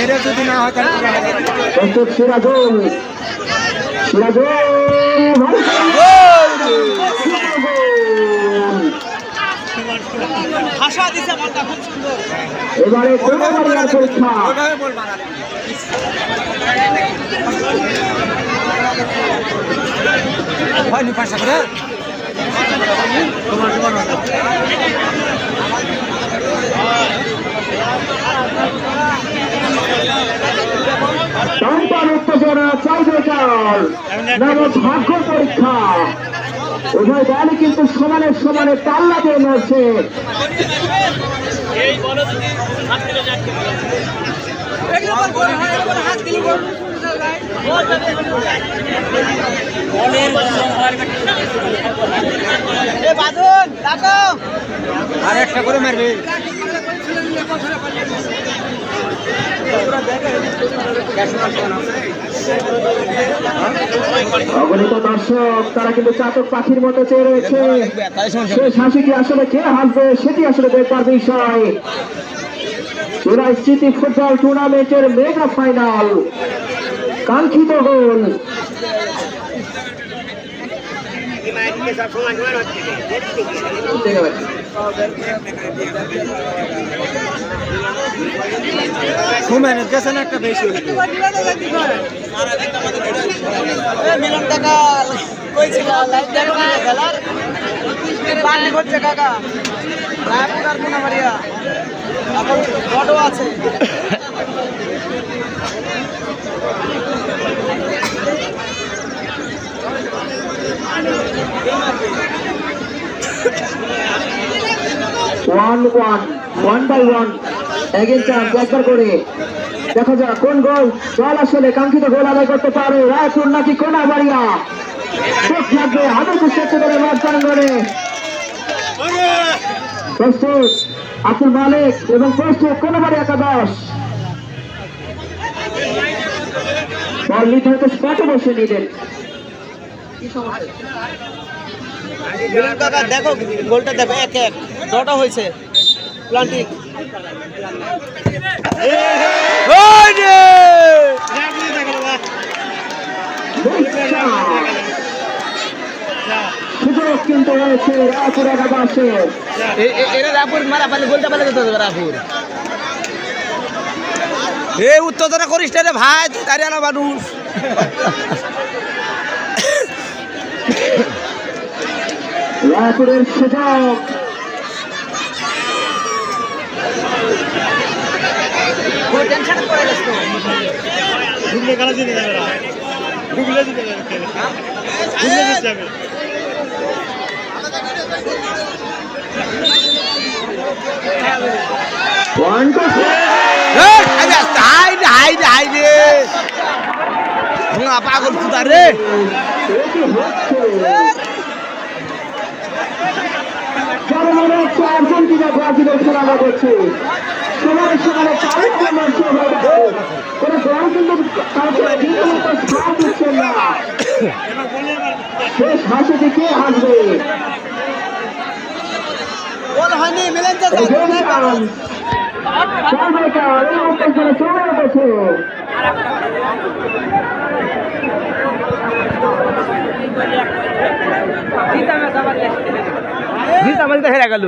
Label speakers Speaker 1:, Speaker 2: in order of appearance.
Speaker 1: এরা যদি না হয়
Speaker 2: সিরাজুল সিরাজুল
Speaker 1: ভাষা দিছে বলটা খুব সুন্দর।
Speaker 2: এবারে পরীক্ষা
Speaker 1: হয়নি পাঁচটা করে?
Speaker 2: সন্তান উত্তেজনা চাইবেকার নাম ভাগ্য পরীক্ষা। উভয় দলই কিন্তু সমানে সমানে পাল্লা দিয়ে নড়ছে
Speaker 1: আর একটা করে মারবে।
Speaker 2: অগণিত দর্শক তারা কিন্তু চাতক পাখির মতো চেয়ে রয়েছে। শেষ হাসি আসলে কে হাসবে সেটি আসলে দেখবার বিষয়। চূড়াই স্মৃতি ফুটবল টুর্নামেন্টের মেগা ফাইনাল কাঙ্ক্ষিত গোল
Speaker 1: একটা বেশি
Speaker 3: মিলন টাকা কইছিল লাইভ দেখো খেলার করছে কাকা লাইভ আর কোনা মারিয়া এখন বড় আছে।
Speaker 2: One one one by one again chance একবার করে। দেখা যাক কোন গোল দল আসলে কাঙ্ক্ষিত গোল আদায় করতে পারে রায়পুর নাকি কোনা বাড়িয়া চোখ থাকবে হাতে চেষ্টা করে মাঠ প্রাঙ্গণে। প্রস্তুত, আব্দুল মালিক এবং প্রস্তুত কোন বাড়ি একাদশ। বল নিতে হয়তো স্পটে বসে নিলেন।
Speaker 3: মিলন কাকা দেখো গোলটা দেখো এক এক। ডটা হয়েছে। প্লান্টিক
Speaker 1: এ উত্তেজনা করিস না রে ভাই তুই দাঁড়িয়ে মানুষ।
Speaker 2: রায়পুরের সুযোগ।
Speaker 4: ঢুকলে খেলা জিতে যাবে না ঢুকলে জিতে যাবে ঢুকলে জিতে যাবে।
Speaker 2: ওয়ান টু
Speaker 1: হাই রে হাই রে হাই রে ভোঙা পাগল ফুটা রে
Speaker 2: আর্জেন্টিনা ব্রাজিলের খেলা করছে সবাই সকালে চালের জন্য কোন দল কিন্তু কাউকে রীতিমতো সাথ দিচ্ছেন না শেষ হাসিতে কে হাসবে
Speaker 3: গোল হয়নি মিলন
Speaker 2: এটাই কারণ উত্তেজনা চলে উঠেছে
Speaker 1: জিত আমাদের হেরা গেল।